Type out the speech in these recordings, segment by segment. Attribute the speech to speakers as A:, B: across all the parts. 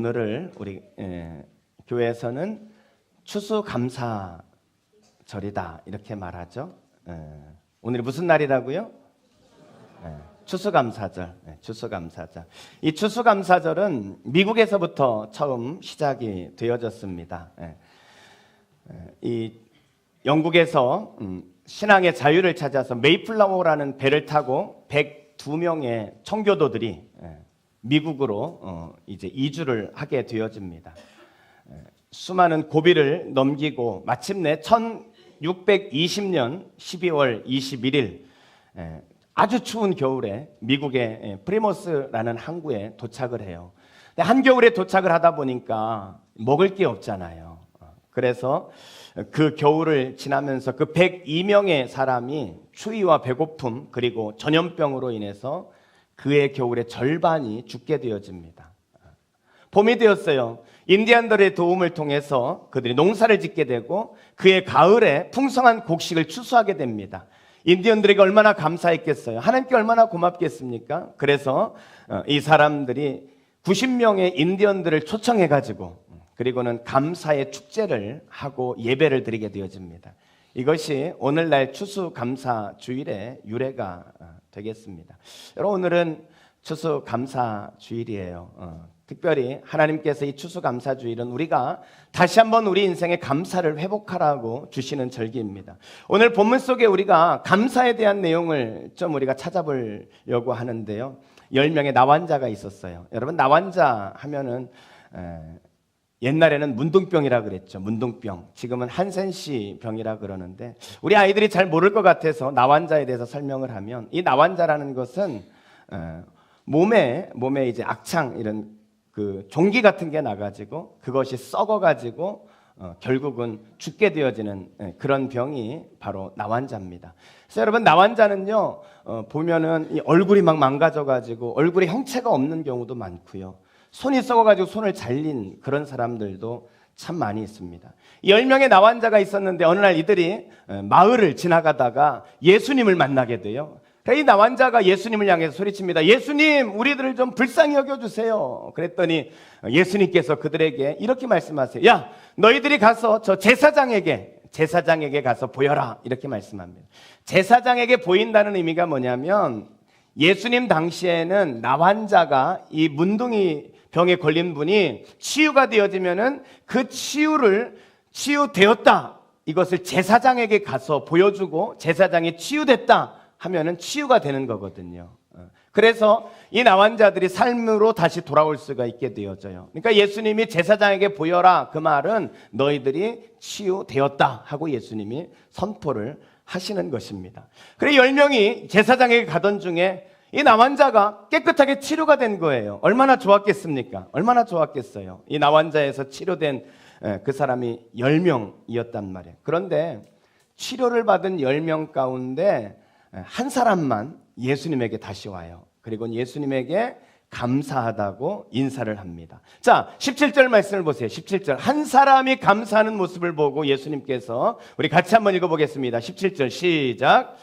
A: 오늘을 우리 에, 교회에서는 추수감사절이다 이렇게 말하죠. 에, 오늘이 무슨 날이라고요? 에, 추수감사절. 네, 추수감사절. 이 추수감사절은 미국에서부터 처음 시작이 되어졌습니다. 예. 예, 이 영국에서 음, 신앙의 자유를 찾아서 메이플라워라는 배를 타고 102명의 청교도들이 예, 미국으로 어, 이제 이주를 하게 되어집니다. 예, 수많은 고비를 넘기고 마침내 1620년 12월 21일 예, 아주 추운 겨울에 미국의 예, 프리모스라는 항구에 도착을 해요. 한겨울에 도착을 하다 보니까 먹을 게 없잖아요. 어, 그래서 그 겨울을 지나면서 그 102명의 사람이 추위와 배고픔 그리고 전염병으로 인해서 그의 겨울의 절반이 죽게 되어집니다. 봄이 되었어요. 인디안들의 도움을 통해서 그들이 농사를 짓게 되고 그의 가을에 풍성한 곡식을 추수하게 됩니다. 인디언들에게 얼마나 감사했겠어요. 하나님께 얼마나 고맙겠습니까? 그래서 어, 이 사람들이 90명의 인디언들을 초청해 가지고 그리고는 감사의 축제를 하고 예배를 드리게 되어집니다. 이것이 오늘날 추수 감사 주일의 유래가 어, 되겠습니다. 여러분 오늘은 추수감사 주일이에요. 어, 특별히 하나님께서 이 추수감사 주일은 우리가 다시 한번 우리 인생의 감사를 회복하라고 주시는 절기입니다. 오늘 본문 속에 우리가 감사에 대한 내용을 좀 우리가 찾아보려고 하는데요. 10명의 나환자가 있었어요. 여러분 나환자 하면은 에, 옛날에는 문둥병이라 그랬죠. 문둥병. 지금은 한센시 병이라 그러는데 우리 아이들이 잘 모를 것 같아서 나환자에 대해서 설명을 하면 이 나환자라는 것은 에, 몸에 몸에 이제 악창 이런 그 종기 같은 게 나가지고 그것이 썩어가지고 어, 결국은 죽게 되어지는 예, 그런 병이 바로 나환자입니다. 그래서 여러분 나환자는요 어, 보면은 이 얼굴이 막 망가져가지고 얼굴에 형체가 없는 경우도 많고요. 손이 썩어가지고 손을 잘린 그런 사람들도 참 많이 있습니다. 열 명의 나환자가 있었는데 어느 날 이들이 어, 마을을 지나가다가 예수님을 만나게 돼요. 이 나환자가 예수님을 향해서 소리칩니다. 예수님, 우리들을 좀 불쌍히 여겨주세요. 그랬더니 예수님께서 그들에게 이렇게 말씀하세요. 야, 너희들이 가서 저 제사장에게, 제사장에게 가서 보여라. 이렇게 말씀합니다. 제사장에게 보인다는 의미가 뭐냐면 예수님 당시에는 나환자가 이 문둥이 병에 걸린 분이 치유가 되어지면은 그 치유를 치유되었다. 이것을 제사장에게 가서 보여주고 제사장이 치유됐다. 하면은 치유가 되는 거거든요. 어. 그래서 이 나환자들이 삶으로 다시 돌아올 수가 있게 되어져요. 그러니까 예수님이 제사장에게 보여라 그 말은 너희들이 치유되었다 하고 예수님이 선포를 하시는 것입니다. 그래 열 명이 제사장에게 가던 중에 이 나환자가 깨끗하게 치료가 된 거예요. 얼마나 좋았겠습니까? 얼마나 좋았겠어요. 이 나환자에서 치료된 그 사람이 열명이었단 말이에요. 그런데 치료를 받은 열명 가운데 한 사람만 예수님에게 다시 와요. 그리고 예수님에게 감사하다고 인사를 합니다. 자, 17절 말씀을 보세요. 17절. 한 사람이 감사하는 모습을 보고 예수님께서 우리 같이 한번 읽어보겠습니다. 17절 시작.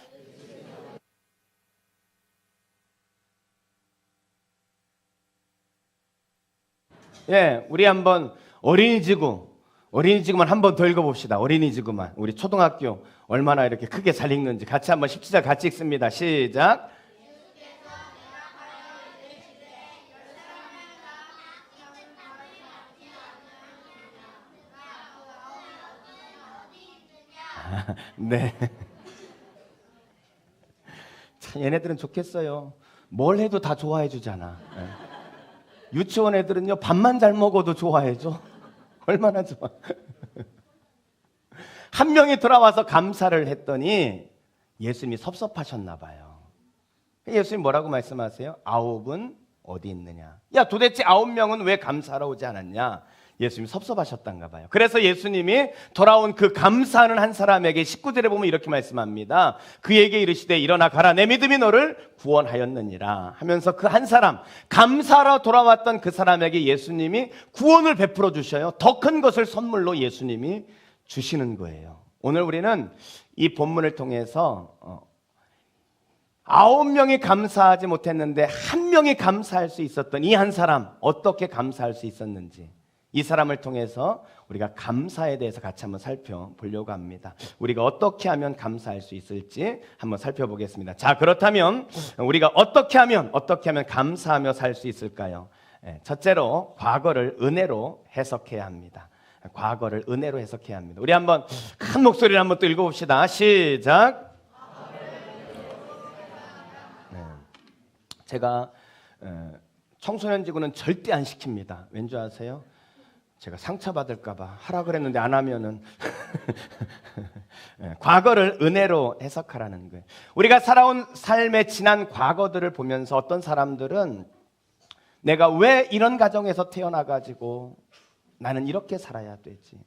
A: 예, 우리 한번 어린이 지구, 어린이 지구만 한번 더 읽어봅시다. 어린이 지구만. 우리 초등학교 얼마나 이렇게 크게 잘 읽는지 같이 한번 17절 같이 읽습니다. 시작. 네. 참 얘네들은 좋겠어요. 뭘 해도 다 좋아해 주잖아. 네. 유치원 애들은요 밥만 잘 먹어도 좋아해 줘. 얼마나 좋아. 한 명이 돌아와서 감사를 했더니 예수님이 섭섭하셨나 봐요. 예수님 뭐라고 말씀하세요? 아홉은 어디 있느냐? 야 도대체 아홉 명은 왜 감사하러 오지 않았냐? 예수님이 섭섭하셨단가 봐요. 그래서 예수님이 돌아온 그 감사하는 한 사람에게 19절에 보면 이렇게 말씀합니다. 그에게 이르시되 일어나 가라 내 믿음이 너를 구원하였느니라 하면서 그 한 사람 감사하러 돌아왔던 그 사람에게 예수님이 구원을 베풀어 주셔요. 더 큰 것을 선물로 예수님이 주시는 거예요. 오늘 우리는 이 본문을 통해서 어, 아홉 명이 감사하지 못했는데 한 명이 감사할 수 있었던 이 한 사람 어떻게 감사할 수 있었는지 이 사람을 통해서 우리가 감사에 대해서 같이 한번 살펴보려고 합니다. 우리가 어떻게 하면 감사할 수 있을지 한번 살펴보겠습니다. 자, 그렇다면 우리가 어떻게 하면 어떻게 하면 감사하며 살 수 있을까요? 예, 첫째로 과거를 은혜로 해석해야 합니다. 과거를 은혜로 해석해야 합니다. 우리 한번 큰 목소리를 한번 또 읽어봅시다. 시작. 네. 제가 어, 청소년 지구는 절대 안 시킵니다. 왠지 아세요? 제가 상처 받을까봐 하라 그랬는데 안 하면은 예, 과거를 은혜로 해석하라는 거예요. 우리가 살아온 삶의 지난 과거들을 보면서 어떤 사람들은 내가 왜 이런 가정에서 태어나가지고 나는 이렇게 살아야 되지?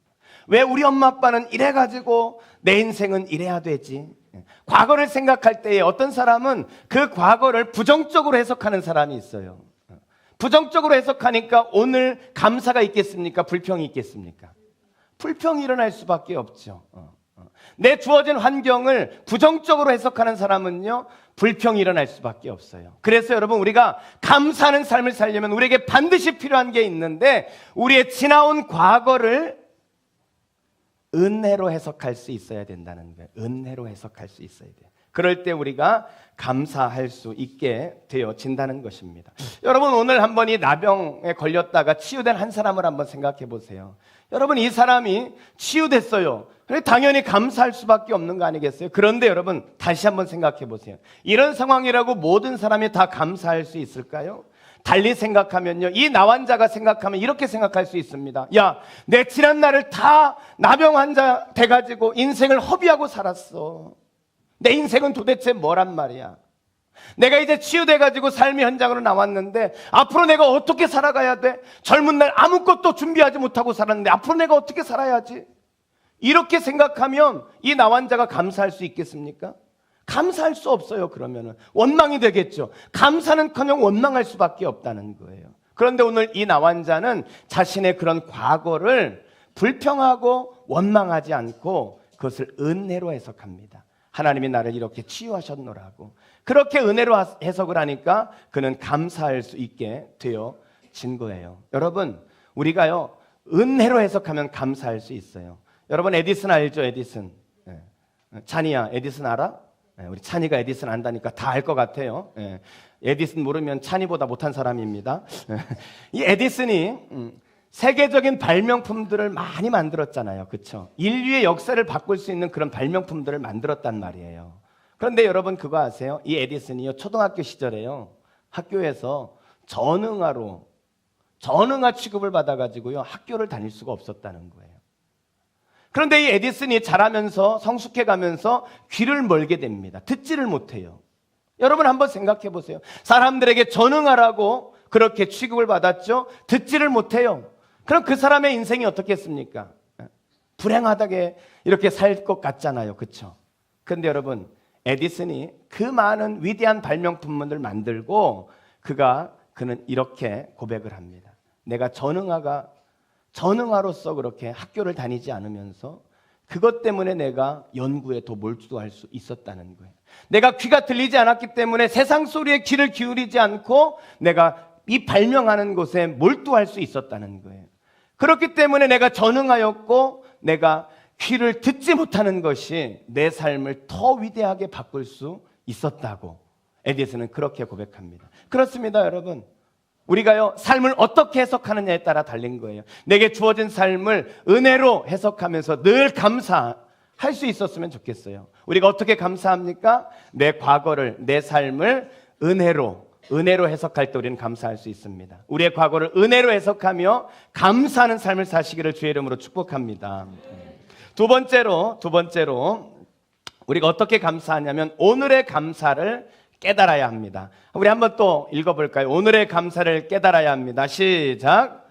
A: 왜 우리 엄마 아빠는 이래가지고 내 인생은 이래야 되지? 예, 과거를 생각할 때에 어떤 사람은 그 과거를 부정적으로 해석하는 사람이 있어요. 부정적으로 해석하니까 오늘 감사가 있겠습니까? 불평이 있겠습니까? 불평이 일어날 수밖에 없죠. 어, 어. 내 주어진 환경을 부정적으로 해석하는 사람은요, 불평이 일어날 수밖에 없어요. 그래서 여러분, 우리가 감사하는 삶을 살려면 우리에게 반드시 필요한 게 있는데, 우리의 지나온 과거를 은혜로 해석할 수 있어야 된다는 거예요. 은혜로 해석할 수 있어야 돼요. 그럴 때 우리가 감사할 수 있게 되어진다는 것입니다. 여러분 오늘 한번 이 나병에 걸렸다가 치유된 한 사람을 한번 생각해 보세요. 여러분 이 사람이 치유됐어요. 당연히 감사할 수밖에 없는 거 아니겠어요? 그런데 여러분 다시 한번 생각해 보세요. 이런 상황이라고 모든 사람이 다 감사할 수 있을까요? 달리 생각하면요. 이 나 환자가 생각하면 이렇게 생각할 수 있습니다. 야, 내 지난 날을 다 나병 환자 돼가지고 인생을 허비하고 살았어. 내 인생은 도대체 뭐란 말이야? 내가 이제 치유돼가지고 삶의 현장으로 나왔는데 앞으로 내가 어떻게 살아가야 돼? 젊은 날 아무것도 준비하지 못하고 살았는데 앞으로 내가 어떻게 살아야지? 이렇게 생각하면 이 나환자가 감사할 수 있겠습니까? 감사할 수 없어요. 그러면은 원망이 되겠죠. 감사는 커녕 원망할 수밖에 없다는 거예요. 그런데 오늘 이 나환자는 자신의 그런 과거를 불평하고 원망하지 않고 그것을 은혜로 해석합니다. 하나님이 나를 이렇게 치유하셨노라고. 그렇게 은혜로 해석을 하니까 그는 감사할 수 있게 되어진 거예요. 여러분, 우리가요, 은혜로 해석하면 감사할 수 있어요. 여러분, 에디슨 알죠? 에디슨. 예. 찬이야, 에디슨 알아? 예, 우리 찬이가 에디슨 안다니까 다 알 것 같아요. 예. 에디슨 모르면 찬이보다 못한 사람입니다. 예. 이 에디슨이 음, 세계적인 발명품들을 많이 만들었잖아요. 그렇죠? 인류의 역사를 바꿀 수 있는 그런 발명품들을 만들었단 말이에요. 그런데 여러분 그거 아세요? 이 에디슨이요. 초등학교 시절에요. 학교에서 전응아로 전응아 취급을 받아 가지고요. 학교를 다닐 수가 없었다는 거예요. 그런데 이 에디슨이 자라면서 성숙해 가면서 귀를 멀게 됩니다. 듣지를 못해요. 여러분 한번 생각해 보세요. 사람들에게 전응하라고 그렇게 취급을 받았죠. 듣지를 못해요. 그럼 그 사람의 인생이 어떻겠습니까? 불행하다게 이렇게 살 것 같잖아요. 그렇죠? 근데 여러분, 에디슨이 그 많은 위대한 발명품들을 만들고 그가 그는 이렇게 고백을 합니다. 내가 전응아가 전응아로서 그렇게 학교를 다니지 않으면서 그것 때문에 내가 연구에 더 몰두할 수 있었다는 거예요. 내가 귀가 들리지 않았기 때문에 세상 소리에 귀를 기울이지 않고 내가 이 발명하는 곳에 몰두할 수 있었다는 거예요. 그렇기 때문에 내가 전응하였고 내가 귀를 듣지 못하는 것이 내 삶을 더 위대하게 바꿀 수 있었다고 에디슨은 그렇게 고백합니다. 그렇습니다, 여러분. 우리가요, 삶을 어떻게 해석하느냐에 따라 달린 거예요. 내게 주어진 삶을 은혜로 해석하면서 늘 감사할 수 있었으면 좋겠어요. 우리가 어떻게 감사합니까? 내 과거를, 내 삶을 은혜로 은혜로 해석할 때 우리는 감사할 수 있습니다. 우리의 과거를 은혜로 해석하며 감사하는 삶을 사시기를 주의 이름으로 축복합니다. 두 번째로 두 번째로 우리가 어떻게 감사하냐면 오늘의 감사를 깨달아야 합니다. 우리 한번 또 읽어볼까요? 오늘의 감사를 깨달아야 합니다. 시작.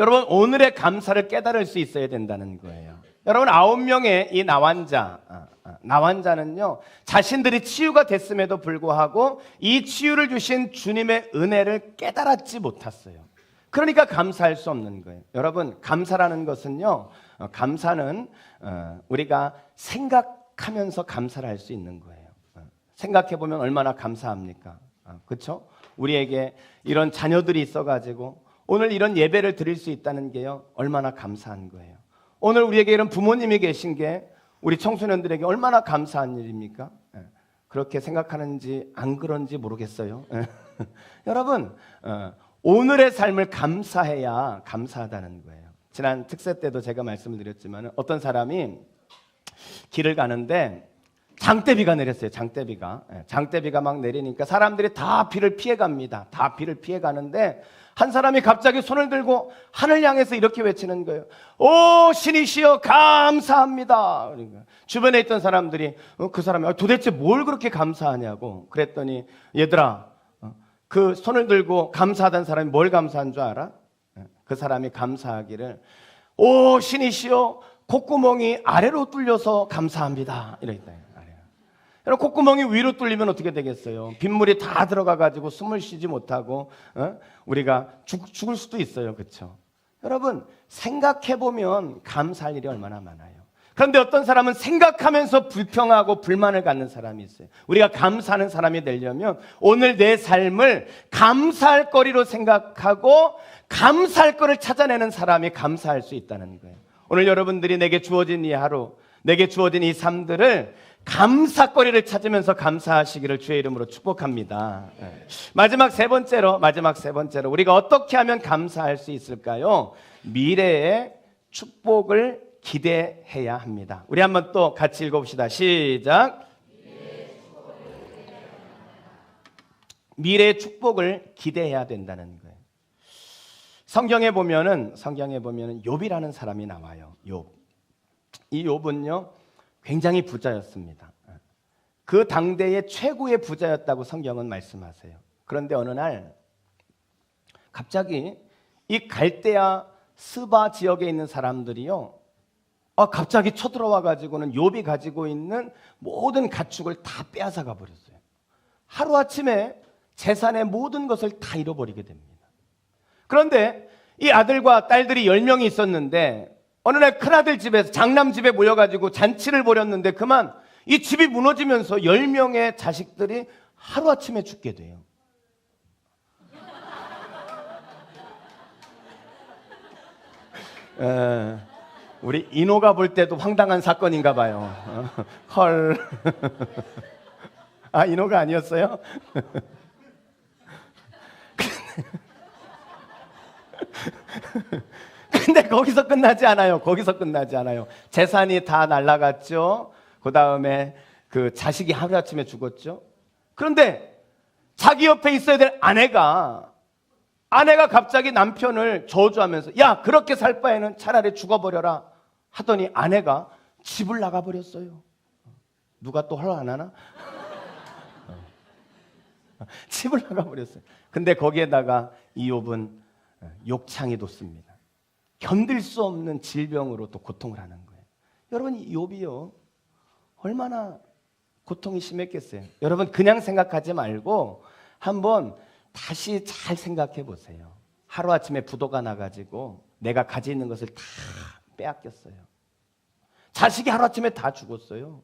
A: 여러분 오늘의 감사를 깨달을 수 있어야 된다는 거예요. 여러분 아홉 명의 이 나환자 아, 나환자는요, 자신들이 치유가 됐음에도 불구하고 이 치유를 주신 주님의 은혜를 깨달았지 못했어요. 그러니까 감사할 수 없는 거예요. 여러분, 감사라는 것은요, 어, 감사는 어, 우리가 생각 생각하면서 감사를 할 수 있는 거예요. 어. 생각해 보면 얼마나 감사합니까? 그렇죠? 우리에게 이런 자녀들이 있어가지고 오늘 이런 예배를 드릴 수 있다는 게요 얼마나 감사한 거예요. 오늘 우리에게 이런 부모님이 계신 게 우리 청소년들에게 얼마나 감사한 일입니까? 예. 그렇게 생각하는지 안 그런지 모르겠어요. 예. 여러분 어, 오늘의 삶을 감사해야 감사하다는 거예요. 지난 특세 때도 제가 말씀을 드렸지만 어떤 사람이 길을 가는데 장대비가 내렸어요. 장대비가 예, 장대비가 막 내리니까 사람들이 다 비를 피해 갑니다. 다 비를 피해 가는데 한 사람이 갑자기 손을 들고 하늘 향해서 이렇게 외치는 거예요. 오 신이시여 감사합니다. 그러니까 주변에 있던 사람들이 어, 그 사람이 어, 도대체 뭘 그렇게 감사하냐고 그랬더니 얘들아 어, 그 손을 들고 감사하던 사람이 뭘 감사한 줄 알아? 예, 그 사람이 감사하기를 오 신이시여 콧구멍이 아래로 뚫려서 감사합니다. 이랬다. 여러분 콧구멍이 위로 뚫리면 어떻게 되겠어요? 빗물이 다 들어가 가지고 숨을 쉬지 못하고 어? 우리가 죽, 죽을 수도 있어요. 그렇죠? 여러분 생각해 보면 감사할 일이 얼마나 많아요. 그런데 어떤 사람은 생각하면서 불평하고 불만을 갖는 사람이 있어요. 우리가 감사하는 사람이 되려면 오늘 내 삶을 감사할 거리로 생각하고 감사할 거를 찾아내는 사람이 감사할 수 있다는 거예요. 오늘 여러분들이 내게 주어진 이 하루, 내게 주어진 이 삶들을 감사거리를 찾으면서 감사하시기를 주의 이름으로 축복합니다. 예. 마지막 세 번째로, 마지막 세 번째로 우리가 어떻게 하면 감사할 수 있을까요? 미래의 축복을 기대해야 합니다. 우리 한번 또 같이 읽어봅시다. 시작. 미래의 축복을 기대해야 된다는 거예요. 성경에 보면은 성경에 보면은 욥이라는 사람이 나와요. 욥. 이 욥은요 굉장히 부자였습니다. 그 당대의 최고의 부자였다고 성경은 말씀하세요. 그런데 어느 날 갑자기 이 갈대아 스바 지역에 있는 사람들이요. 아, 갑자기 쳐들어와 가지고는 욥이 가지고 있는 모든 가축을 다 빼앗아 가 버렸어요. 하루 아침에 재산의 모든 것을 다 잃어버리게 됩니다. 그런데 이 아들과 딸들이 10명이 있었는데 어느 날 큰아들 집에서 장남 집에 모여가지고 잔치를 벌였는데 그만 이 집이 무너지면서 10명의 자식들이 하루아침에 죽게 돼요. 에, 우리 인호가 볼 때도 황당한 사건인가 봐요. 어, 헐. 아, 인호가 아니었어요? 근데 거기서 끝나지 않아요. 거기서 끝나지 않아요. 재산이 다 날라갔죠. 그 다음에 그 자식이 하루아침에 죽었죠. 그런데 자기 옆에 있어야 될 아내가 아내가 갑자기 남편을 저주하면서 야 그렇게 살 바에는 차라리 죽어버려라 하더니 아내가 집을 나가버렸어요. 누가 또헐안 하나? 집을 나가버렸어요. 근데 거기에다가 이욥은 욕창이 돋습니다. 견딜 수 없는 질병으로 또 고통을 하는 거예요. 여러분 이 욥이요 얼마나 고통이 심했겠어요. 여러분 그냥 생각하지 말고 한번 다시 잘 생각해 보세요. 하루 아침에 부도가 나가지고 내가 가지고 있는 것을 다 빼앗겼어요. 자식이 하루 아침에 다 죽었어요.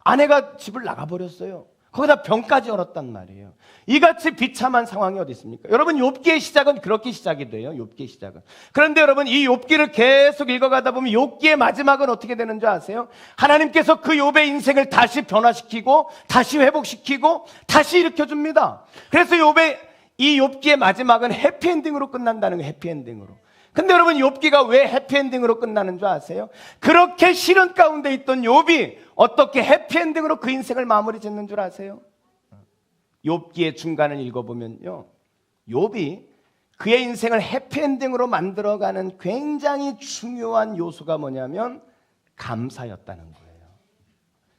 A: 아내가 집을 나가버렸어요. 거기다 병까지 얼었단 말이에요. 이같이 비참한 상황이 어디 있습니까? 여러분 욥기의 시작은 그렇게 시작이 돼요. 욥기의 시작은. 그런데 여러분 이 욥기를 계속 읽어가다 보면 욥기의 마지막은 어떻게 되는 줄 아세요? 하나님께서 그 욥의 인생을 다시 변화시키고 다시 회복시키고 다시 일으켜 줍니다. 그래서 욥의 이 욥기의 마지막은 해피엔딩으로 끝난다는 거예요. 해피엔딩으로. 근데 여러분 욥기가 왜 해피엔딩으로 끝나는 줄 아세요? 그렇게 시련 가운데 있던 욥이 어떻게 해피엔딩으로 그 인생을 마무리 짓는 줄 아세요? 욥기의 중간을 읽어보면요. 욥이 그의 인생을 해피엔딩으로 만들어가는 굉장히 중요한 요소가 뭐냐면 감사였다는 거예요.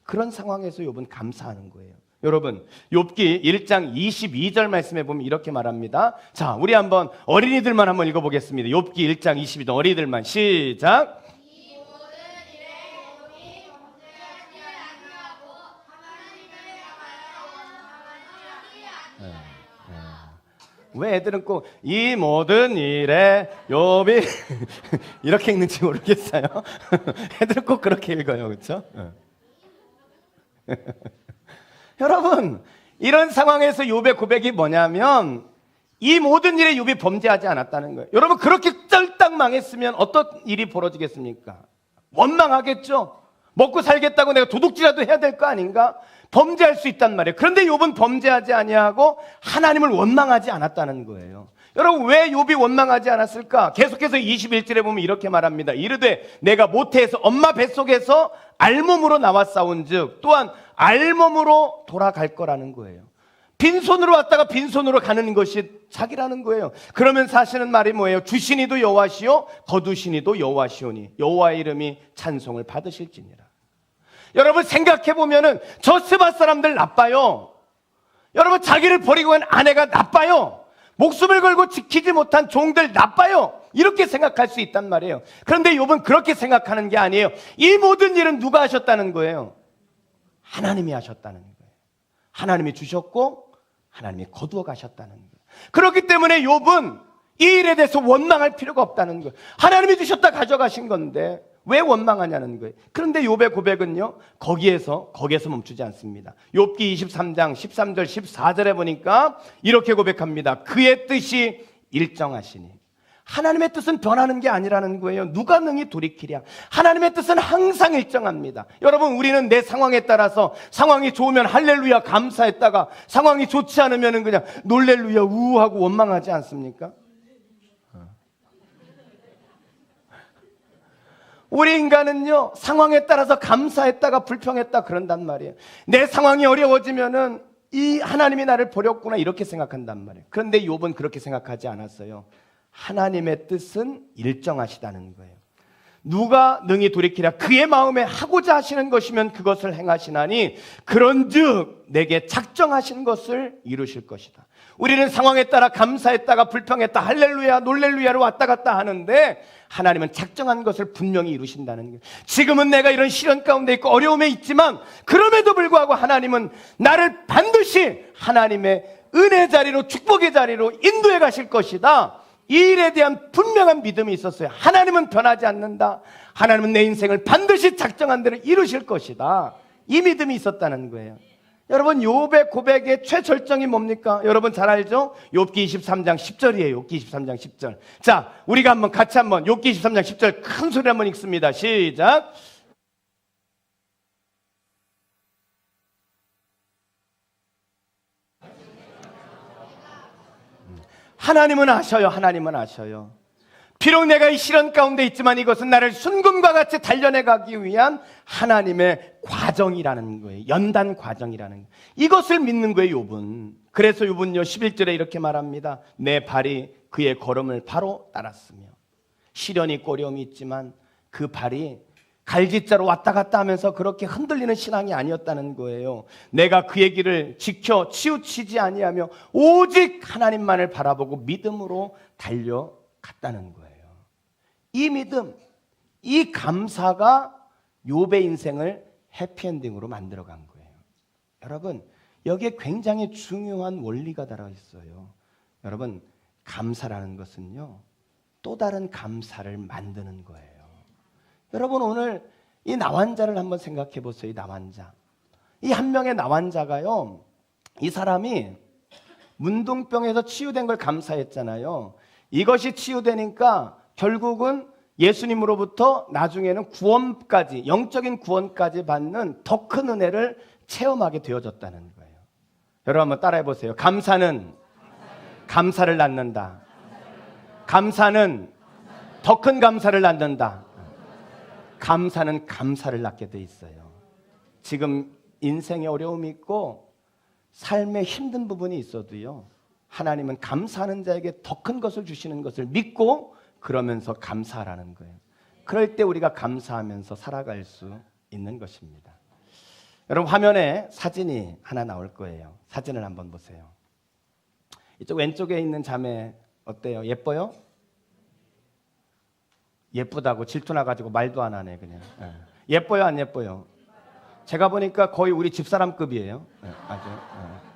A: 그런 상황에서 욥은 감사하는 거예요. 여러분, 욥기 1장 22절 말씀에 보면 이렇게 말합니다. 자, 우리 한번 어린이들만 한번 읽어 보겠습니다. 욥기 1장 22절 어린이들만 시작. 왜 애들은 꼭 이 모든 일에 욥이 이렇게 읽는지 모르겠어요. 애들은 꼭 그렇게 읽어요, 그렇죠? 여러분, 이런 상황에서 욥의 고백이 뭐냐면 이 모든 일에 욥이 범죄하지 않았다는 거예요. 여러분 그렇게 쩔딱 망했으면 어떤 일이 벌어지겠습니까? 원망하겠죠. 먹고 살겠다고 내가 도둑질이라도 해야 될 거 아닌가? 범죄할 수 있단 말이에요. 그런데 욥은 범죄하지 아니하고 하나님을 원망하지 않았다는 거예요. 여러분 왜 욥이 원망하지 않았을까? 계속해서 21절에 보면 이렇게 말합니다. 이르되 내가 모태에서 엄마 뱃속에서 알몸으로 나왔사온즉 또한 알몸으로 돌아갈 거라는 거예요. 빈손으로 왔다가 빈손으로 가는 것이 자기라는 거예요. 그러면 사실은 말이 뭐예요? 주신이도 여호와시요 거두신이도 여호와시오니 여호와의 이름이 찬송을 받으실지니라. 여러분 생각해 보면은 저 스바 사람들 나빠요. 여러분 자기를 버리고 간 아내가 나빠요. 목숨을 걸고 지키지 못한 종들 나빠요. 이렇게 생각할 수 있단 말이에요. 그런데 욥은 그렇게 생각하는 게 아니에요. 이 모든 일은 누가 하셨다는 거예요? 하나님이 하셨다는 거예요. 하나님이 주셨고 하나님이 거두어 가셨다는 거예요. 그렇기 때문에 욥은 이 일에 대해서 원망할 필요가 없다는 거예요. 하나님이 주셨다 가져가신 건데 왜 원망하냐는 거예요. 그런데 욥의 고백은요. 거기에서 거기에서 멈추지 않습니다. 욥기 23장 13절 14절에 보니까 이렇게 고백합니다. 그의 뜻이 일정하시니 하나님의 뜻은 변하는 게 아니라는 거예요. 누가 능히 돌이키랴. 하나님의 뜻은 항상 일정합니다. 여러분, 우리는 내 상황에 따라서 상황이 좋으면 할렐루야 감사했다가 상황이 좋지 않으면 그냥 놀렐루야 우하고 원망하지 않습니까? 우리 인간은요, 상황에 따라서 감사했다가 불평했다 그런단 말이에요. 내 상황이 어려워지면은 이 하나님이 나를 버렸구나 이렇게 생각한단 말이에요. 그런데 욥은 그렇게 생각하지 않았어요. 하나님의 뜻은 일정하시다는 거예요. 누가 능히 돌이키랴 그의 마음에 하고자 하시는 것이면 그것을 행하시나니 그런즉 내게 작정하신 것을 이루실 것이다. 우리는 상황에 따라 감사했다가 불평했다 할렐루야 놀렐루야로 왔다 갔다 하는데 하나님은 작정한 것을 분명히 이루신다는 거예요. 지금은 내가 이런 시련 가운데 있고 어려움에 있지만 그럼에도 불구하고 하나님은 나를 반드시 하나님의 은혜 자리로 축복의 자리로 인도해 가실 것이다. 이 일에 대한 분명한 믿음이 있었어요. 하나님은 변하지 않는다. 하나님은 내 인생을 반드시 작정한 대로 이루실 것이다. 이 믿음이 있었다는 거예요. 여러분 욥의 고백의 최절정이 뭡니까? 여러분 잘 알죠? 욥기 23장 10절이에요. 욥기 23장 10절. 자, 우리가 한번 같이 한번 욥기 23장 10절 큰 소리 한번 읽습니다. 시작. 하나님은 아셔요. 하나님은 아셔요. 비록 내가 이 시련 가운데 있지만 이것은 나를 순금과 같이 단련해 가기 위한 하나님의 과정이라는 거예요. 연단 과정이라는 거예요. 이것을 믿는 거예요, 욥은. 그래서 욥은요, 11절에 이렇게 말합니다. 내 발이 그의 걸음을 바로 따랐으며 시련이 있고 어려움이 있지만 그 발이 갈짓자로 왔다 갔다 하면서 그렇게 흔들리는 신앙이 아니었다는 거예요. 내가 그의 길을 지켜 치우치지 아니하며 오직 하나님만을 바라보고 믿음으로 달려갔다는 거예요. 이 믿음, 이 감사가 욥의 인생을 해피엔딩으로 만들어 간 거예요. 여러분, 여기에 굉장히 중요한 원리가 달아 있어요. 여러분, 감사라는 것은요. 또 다른 감사를 만드는 거예요. 여러분 오늘 이 나환자를 한번 생각해 보세요. 이 나환자. 이 한 명의 나환자가요. 이 사람이 문둥병에서 치유된 걸 감사했잖아요. 이것이 치유되니까 결국은 예수님으로부터 나중에는 구원까지 영적인 구원까지 받는 더 큰 은혜를 체험하게 되어졌다는 거예요. 여러분 한번 따라해 보세요. 감사는 감사를 낳는다. 감사는 더 큰 감사를 낳는다. 감사는 감사를 낳게 돼 있어요. 지금 인생에 어려움이 있고 삶에 힘든 부분이 있어도요. 하나님은 감사하는 자에게 더 큰 것을 주시는 것을 믿고 그러면서 감사하라는 거예요. 그럴 때 우리가 감사하면서 살아갈 수 있는 것입니다. 여러분 화면에 사진이 하나 나올 거예요. 사진을 한번 보세요. 이쪽 왼쪽에 있는 자매 어때요? 예뻐요? 예쁘다고 질투 나 가지고 말도 안 하네 그냥. 예. 예뻐요 안 예뻐요? 제가 보니까 거의 우리 집사람급이에요. 예, 아주 예.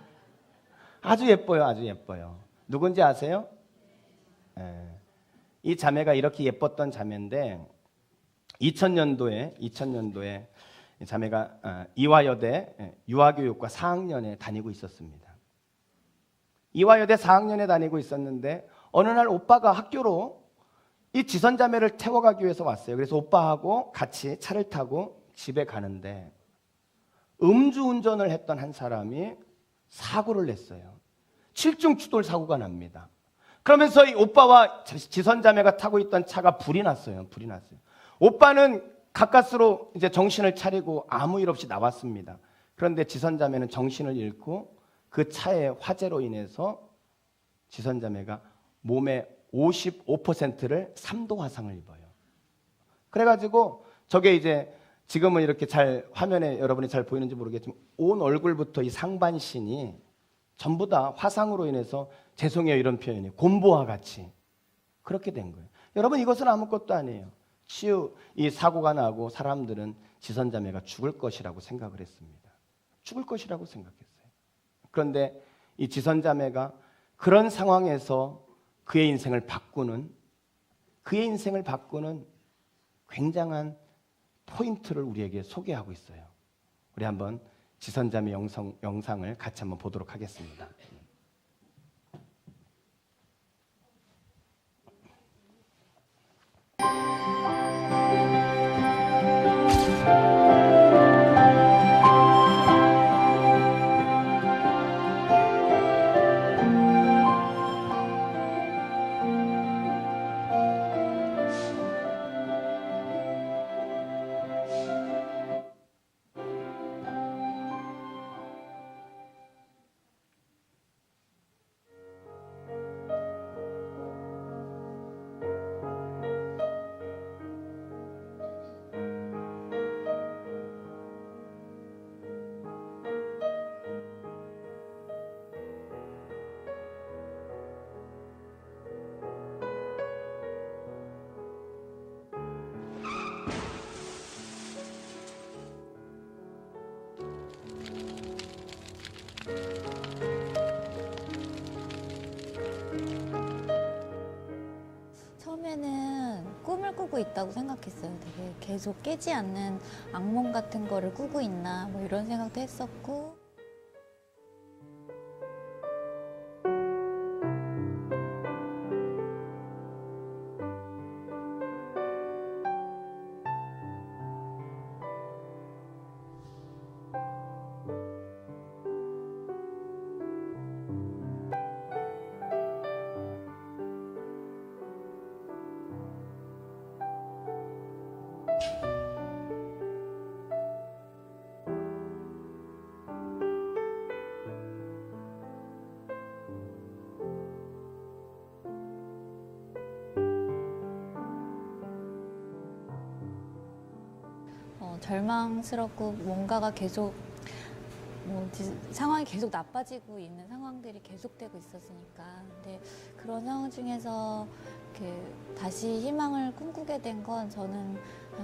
A: 아주 예뻐요, 아주 예뻐요. 누군지 아세요? 예. 이 자매가 이렇게 예뻤던 자매인데 2000년도에 2000년도에 이 자매가 아, 이화여대 예, 유아교육과 4학년에 다니고 있었습니다. 이화여대 4학년에 다니고 있었는데 어느 날 오빠가 학교로 이 지선자매를 태워가기 위해서 왔어요. 그래서 오빠하고 같이 차를 타고 집에 가는데 음주운전을 했던 한 사람이 사고를 냈어요. 칠중 추돌 사고가 납니다. 그러면서 이 오빠와 지선자매가 타고 있던 차가 불이 났어요. 불이 났어요. 오빠는 가까스로 이제 정신을 차리고 아무 일 없이 나왔습니다. 그런데 지선자매는 정신을 잃고 그 차의 화재로 인해서 지선자매가 몸의 55%를 3도 화상을 입어요. 그래가지고 저게 이제 지금은 이렇게 잘 화면에 여러분이 잘 보이는지 모르겠지만 온 얼굴부터 이 상반신이 전부 다 화상으로 인해서 죄송해요 이런 표현이 곰보와 같이 그렇게 된 거예요. 여러분 이것은 아무것도 아니에요. 치유 이 사고가 나고 사람들은 지선자매가 죽을 것이라고 생각을 했습니다. 죽을 것이라고 생각했어요. 그런데 이 지선자매가 그런 상황에서 그의 인생을 바꾸는 그의 인생을 바꾸는 굉장한 포인트를 우리에게 소개하고 있어요. 우리 한번 지선자매 영상, 영상을 같이 한번 보도록 하겠습니다.
B: 꾸고 있다고 생각했어요. 되게 계속 깨지 않는 악몽 같은 거를 꾸고 있나 뭐 이런 생각도 했었고 절망스럽고 뭔가가 계속 뭐 지- 상황이 계속 나빠지고 있는 상황들이 계속되고 있었으니까 근데 그런 상황 중에서 이렇게 다시 희망을 꿈꾸게 된 건 저는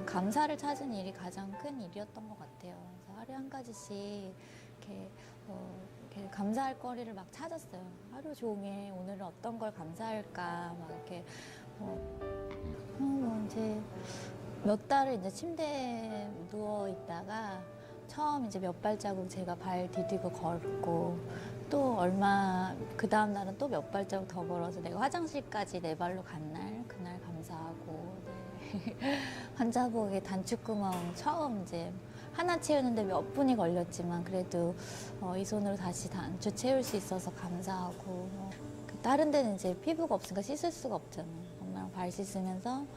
B: 감사를 찾은 일이 가장 큰 일이었던 것 같아요. 그래서 하루에 한 가지씩 이렇게, 어, 감사할 거리를 막 찾았어요. 하루 종일 오늘은 어떤 걸 감사할까 막 이렇게 어, 어, 뭐 이제 몇 달을 이제 침대에 누워 있다가 처음 이제 몇 발자국 제가 발 디디고 걸고 또 얼마 그 다음 날은 또 몇 발자국 더 걸어서 내가 화장실까지 내 발로 간 날 그날 감사하고 네. 환자복에 단추구멍 처음 이제 하나 채우는데 몇 분이 걸렸지만 그래도 어, 이 손으로 다시 단추 채울 수 있어서 감사하고 뭐, 그 다른 데는 이제 피부가 없으니까 씻을 수가 없잖아요. 엄마랑 발 씻으면서 어,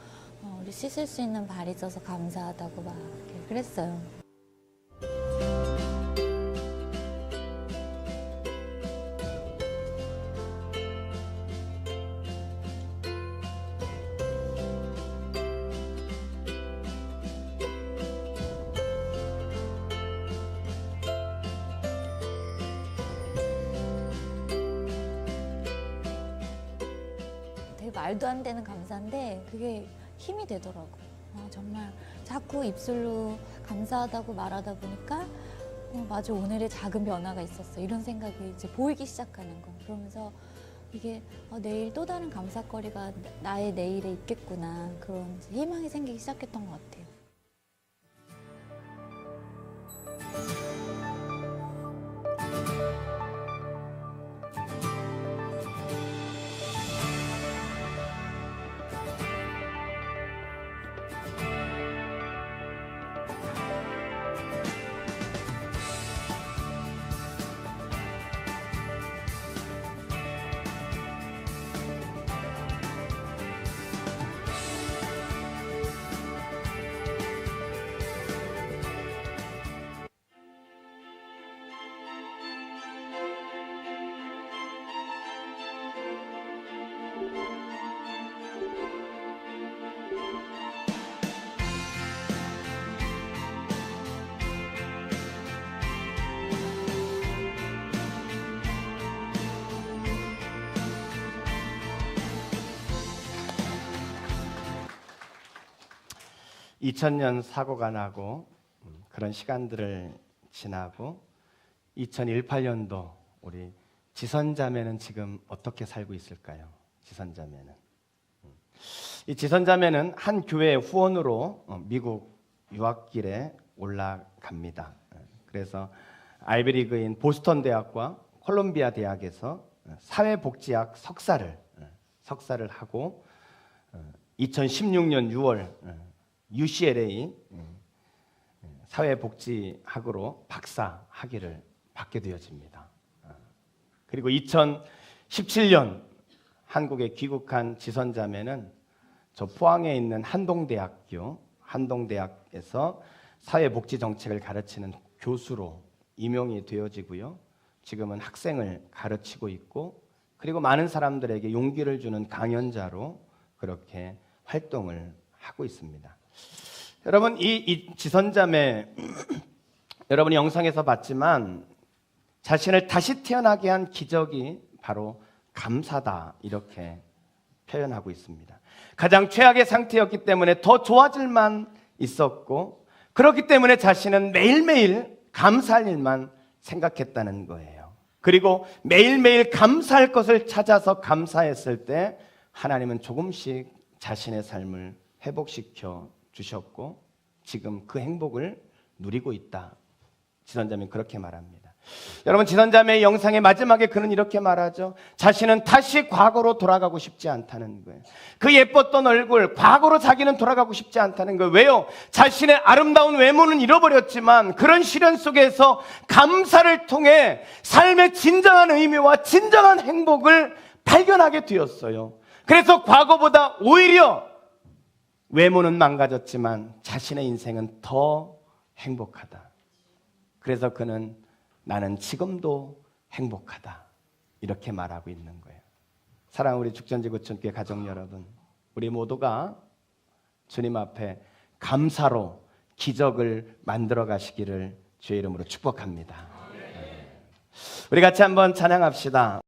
B: 우리 씻을 수 있는 발이 있어서 감사하다고 막 그랬어요. 되게 말도 안 되는 감사인데 그게 힘이 되더라고요. 어, 정말 자꾸 입술로 감사하다고 말하다 보니까 어, 맞아 오늘의 작은 변화가 있었어 이런 생각이 이제 보이기 시작하는 거. 그러면서 이게 어, 내일 또 다른 감사거리가 나의 내일에 있겠구나 그런 희망이 생기기 시작했던 것 같아요.
A: 2000년 사고가 나고 음, 그런 시간들을 지나고 2018년도 우리 지선자매는 지금 어떻게 살고 있을까요? 지선자매는 음. 이 지선자매는 한 교회 후원으로 어, 미국 유학길에 올라갑니다. 예, 그래서 아이비리그인 보스턴 대학과 콜롬비아 대학에서 어, 사회복지학 석사를 어, 석사를 하고 2016년 6월 UCLA 사회복지학으로 박사 학위를 받게 되어집니다. 어, 그리고 2017년 한국에 귀국한 지선자매는 저 포항에 있는 한동대학교 한동대학에서 사회복지 정책을 가르치는 교수로 임용이 되어지고요. 지금은 학생을 가르치고 있고 그리고 많은 사람들에게 용기를 주는 강연자로 그렇게 활동을 하고 있습니다. 여러분 이, 이 지선자매 여러분이 영상에서 봤지만 자신을 다시 태어나게 한 기적이 바로 감사다 이렇게 표현하고 있습니다. 가장 최악의 상태였기 때문에 더 좋아질만 있었고 그렇기 때문에 자신은 매일매일 감사할 일만 생각했다는 거예요. 그리고 매일매일 감사할 것을 찾아서 감사했을 때 하나님은 조금씩 자신의 삶을 회복시켜 주셨고 지금 그 행복을 누리고 있다. 지선자매는 그렇게 말합니다. 여러분 지선자매의 영상의 마지막에 그는 이렇게 말하죠. 자신은 다시 과거로 돌아가고 싶지 않다는 거예요. 그 예뻤던 얼굴, 과거로 자기는 돌아가고 싶지 않다는 거예요. 왜요? 자신의 아름다운 외모는 잃어버렸지만 그런 시련 속에서 감사를 통해 삶의 진정한 의미와 진정한 행복을 발견하게 되었어요. 그래서 과거보다 오히려 외모는 망가졌지만 자신의 인생은 더 행복하다. 그래서 그는 나는 지금도 행복하다. 이렇게 말하고 있는 거예요. 사랑 우리 죽전지구촌교회 가족 여러분, 우리 모두가 주님 앞에 감사로 기적을 만들어 가시기를 주의 이름으로 축복합니다. 우리 같이 한번 찬양합시다.